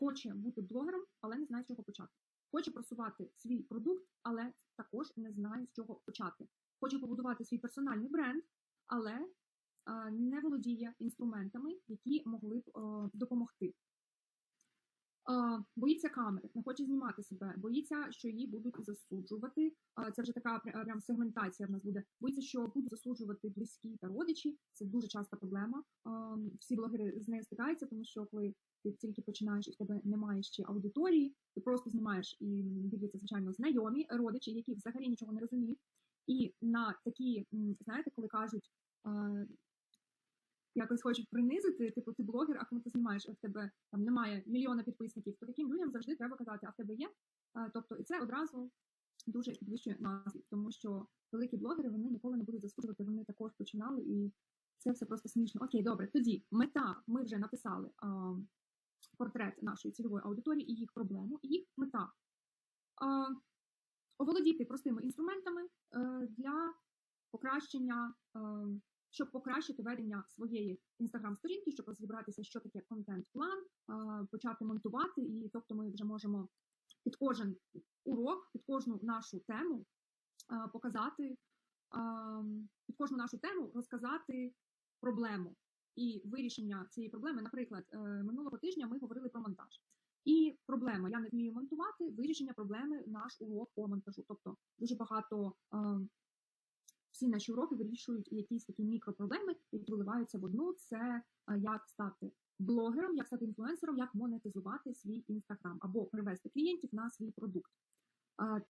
хоче бути блогером, але не знає, з чого почати. Хоче просувати свій продукт, але також не знає, з чого почати. Хоче побудувати свій персональний бренд, але не володіє інструментами, які могли б допомогти. Боїться камери, не хоче знімати себе, боїться, що її будуть засуджувати. Це вже така пря- прям сегментація в нас буде. Боїться, що будуть засуджувати близькі та родичі. Це дуже часта проблема. Всі блогери з нею стикаються, тому що коли ти тільки починаєш і в тебе немає ще аудиторії, ти просто знімаєш і дивляться, звичайно, знайомі родичі, які взагалі нічого не розуміють. І на такі, знаєте, коли кажуть. Якось хочуть принизити, типу, ти блогер, а коли ти знімаєш, а в тебе там немає мільйона підписників, то таким людям завжди треба казати, а в тебе є. Тобто, і це одразу дуже підвищує настрій, тому що великі блогери вони ніколи не будуть заслужувати, вони також починали, і це все просто смішно. Окей, добре, тоді мета. Ми вже написали а, портрет нашої цільової аудиторії і їх проблему, і їх мета. А, оволодіти простими інструментами а, для покращення, е, щоб покращити ведення своєї інстаграм-сторінки, щоб розібратися, що таке контент-план, почати монтувати, і тобто ми вже можемо під кожен урок, під кожну нашу тему показати, під кожну нашу тему розказати проблему і вирішення цієї проблеми. Наприклад, е, минулого тижня ми говорили про монтаж. І проблема я не вмію монтувати, вирішення проблеми наш урок по монтажу. Тобто дуже багато е, всі наші уроки вирішують якісь такі мікропроблеми, які виливаються в одну. Це е, як стати блогером, як стати інфлюенсером, як монетизувати свій інстаграм або привести клієнтів на свій продукт. Е,